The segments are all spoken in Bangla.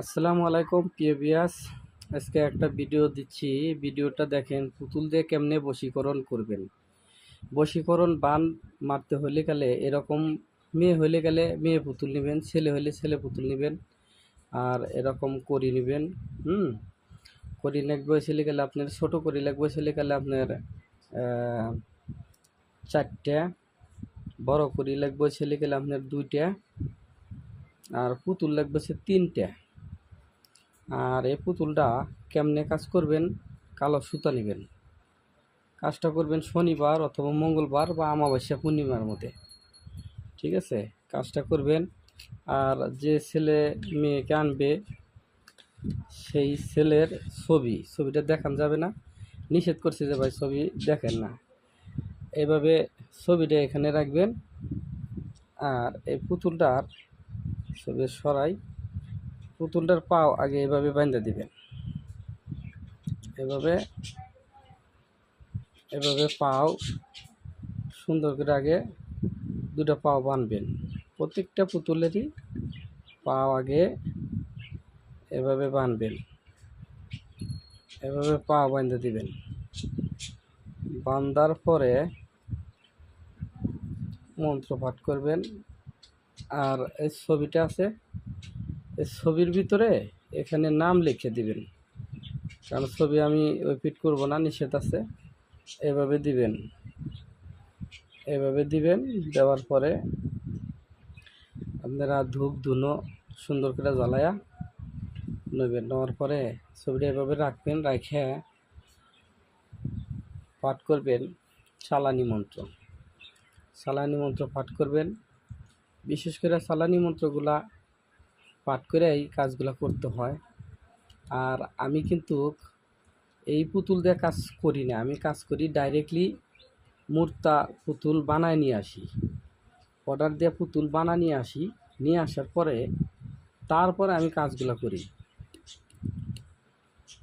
আসসালামু আলাইকুম, প্রিয় বিয়াস আজকে একটা ভিডিও দিচ্ছি। ভিডিওটা দেখেন, পুতুল দিয়ে কেমনে বশীকরণ করবেন? বশীকরণ বান মারতে হলে গেলে এরকম মেয়ে হলে গেলে মেয়ে পুতুল নেবেন, ছেলে হলে ছেলে পুতুল নেবেন, আর এরকম করি নেবেন, হুম? করি লাগবে ছেলে গেলে আপনার, ছোটো করি লাগবে ছেলে গেলে আপনার চারটে, বড় করি লাগবে ছেলে গেলে আপনার দুইটা, আর পুতুল লাগবে সে তিনটা। আর এই পুতুলটা কেমনে কাজ করবেন? কালো সুতা নেবেন। কাজটা করবেন শনিবার অথবা মঙ্গলবার বা অমাবস্যা পূর্ণিমার মধ্যে। ঠিক আছে? কাজটা করবেন। আর যে ছেলে মেয়েকে আনবে, সেই ছেলের ছবি, ছবিটা দেখান যাবে না? নিষেধ করছে যে ভাই ছবি দেখেন না। এভাবে ছবিটা এখানে রাখবেন। আর এই পুতুলটার ছবি সরাই পুতুলটার পাও আগে এভাবে বাঁধা দিবেন। এভাবে এভাবে পাও সুন্দর করে আগে দুটো পাও বাঁধবেন। প্রত্যেকটা পুতুলেরই পাও আগে এভাবে বাঁধবেন। এভাবে পা বাঁধে দিবেন। বান্ধার পরে মন্ত্র পাঠ করবেন। আর এই ছবিটা আছে এই ছবির ভিতরে এখানে নাম লিখে দিবেন। কারণ ছবি আমি ফিট করব না, নিষেধ আছে। এভাবে দিবেন। এভাবে দিবেন, দেওয়ার পরে আপনারা ধূপ, ধুনো সুন্দর করে জ্বালায়া নেবেন। নেওয়ার পরে ছবিটা এভাবে রাখবেন রাখে পাঠ করবেন সালানি মন্ত্র। সালানি মন্ত্র পাঠ করবেন। বিশেষ করে সালানি মন্ত্রগুলা পাঠ করে এই কাজগুলো করতে হয়। আর আমি কিন্তু এই পুতুল দিয়ে কাজ করি না। আমি কাজ করি ডাইরেক্টলি মূর্তা পুতুল বানায় নিয়ে আসি। অর্ডার দিয়ে পুতুল বানা নিয়ে আসি। নিয়ে আসার পরে তারপরে আমি কাজগুলো করি।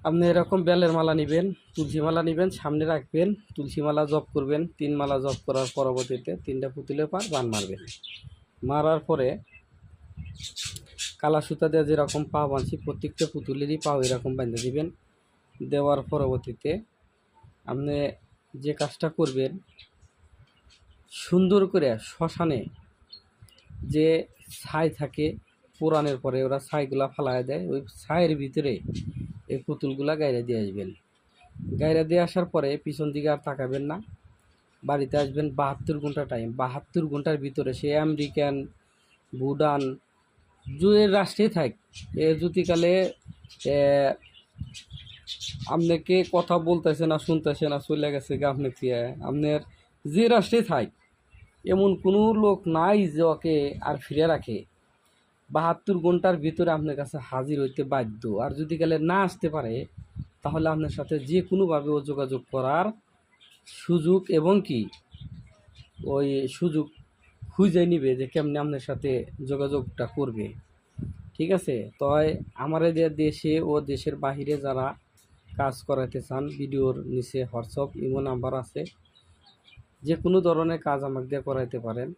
আপনি এরকম বেলের মালা নেবেন, তুলসী মালা নেবেন, সামনে রাখবেন, তুলসী মালা জপ করবেন, তিন মালা জপ করার পরবর্তীতে তিনটা পুতুলের পার বান মারবেন। মারার পরে কালা সুতা দিয়ে যেরকম পা বাঁধছি, প্রত্যেকটা পুতুলেরই পাও এরকম বাঁধে দিবেন। দেওয়ার পরবর্তীতে আপনি যে কাজটা করবেন, সুন্দর করে শ্মশানে যে ছাই থাকে পুরাণের পরে ওরা ছাইগুলা ফালায় দেয়, ওই ছাইয়ের ভিতরে এই পুতুলগুলা গাইরা দিয়ে আসবেন। গাইরা দিয়ে আসার পরে পিছন দিকে আর তাকাবেন না। বাড়িতে আসবেন বাহাত্তর ঘণ্টা টাইম বাহাত্তর ঘণ্টার ভিতরে সে আমেরিকান, ভুটান যে রাষ্ট্রে থাক। এ জ্যোতিকালে এ, আপনাকে কথা বলতেছে না শুনতেছে না চলে গেছে গা আপনি কি আপনার যে রাষ্ট্রে থাক এমন কোনো লোক নাই যে ওকে আর ফিরে রাখে। বাহাত্তর ঘণ্টার ভিতরে আপনার কাছে হাজির হইতে বাধ্য। আর যদি গেলে না আসতে পারে তাহলে আপনার সাথে যে কোনোভাবে ও যোগাযোগ করার সুযোগ এবং কি? ওই সুযোগ খুঁজে নিবে যে কেমনি আপনার সাথে যোগাযোগটা করবে। ঠিক আছে? তয় আমার দেশে ও দেশের বাহিরে যারা কাজ করাতে চান, ভিডিওর নিচে হোয়াটসঅ্যাপ, ইমো নাম্বার আছে। যে কোনো ধরনের কাজ আমাকে দিয়ে করাইতে পারেন।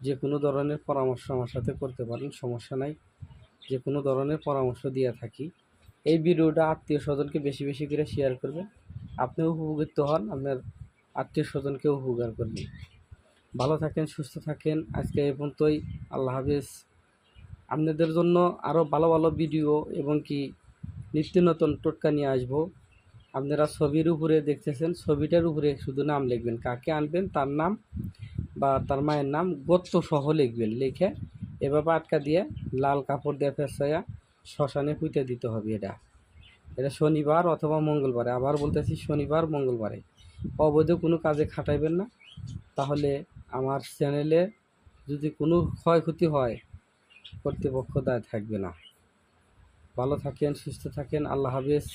যে কোনো ধরনের পরামর্শ আমার সাথে করতে পারেন, সমস্যা নাই। যে কোনো ধরনের পরামর্শ দিয়ে থাকি। এই ভিডিওটা আত্মীয় স্বজনকে বেশি বেশি করে শেয়ার করবেন। আপনিও উপকৃত হন, আপনার আত্মীয় স্বজনকে উপকার করবেন ভালো থাকেন, সুস্থ থাকেন। আজকে এই পর্যন্তই। আল্লাহ হাফিজ। আপনাদের জন্য আরও ভালো ভালো ভিডিও এবং কি নিত্য নতুন টোটকা নিয়ে আসব। আপনারা ছবির উপরে দেখতেছেন, ছবিটার উপরে শুধু নাম লিখবেন। কাকে আনবেন, তার নাম বা তার মায়ের নাম, গোত্র সহ লিখবেন। লিখে এভাবে আটকা দিয়ে লাল কাপড় দিয়ে ফেসাইয়া শ্মশানে পুঁতে দিতে হবে এটা। এটা শনিবার অথবা মঙ্গলবারে। আবার বলতেছি শনিবার, মঙ্গলবারে। অবৈধ কোনো কাজে খাটাইবেন না। তাহলে আমার চ্যানেলে যদি কোনো ক্ষয়ক্ষতি হয়, কর্তৃপক্ষ দায় থাকবে না। ভালো থাকেন, সুস্থ থাকেন, আল্লাহ হাফেজ।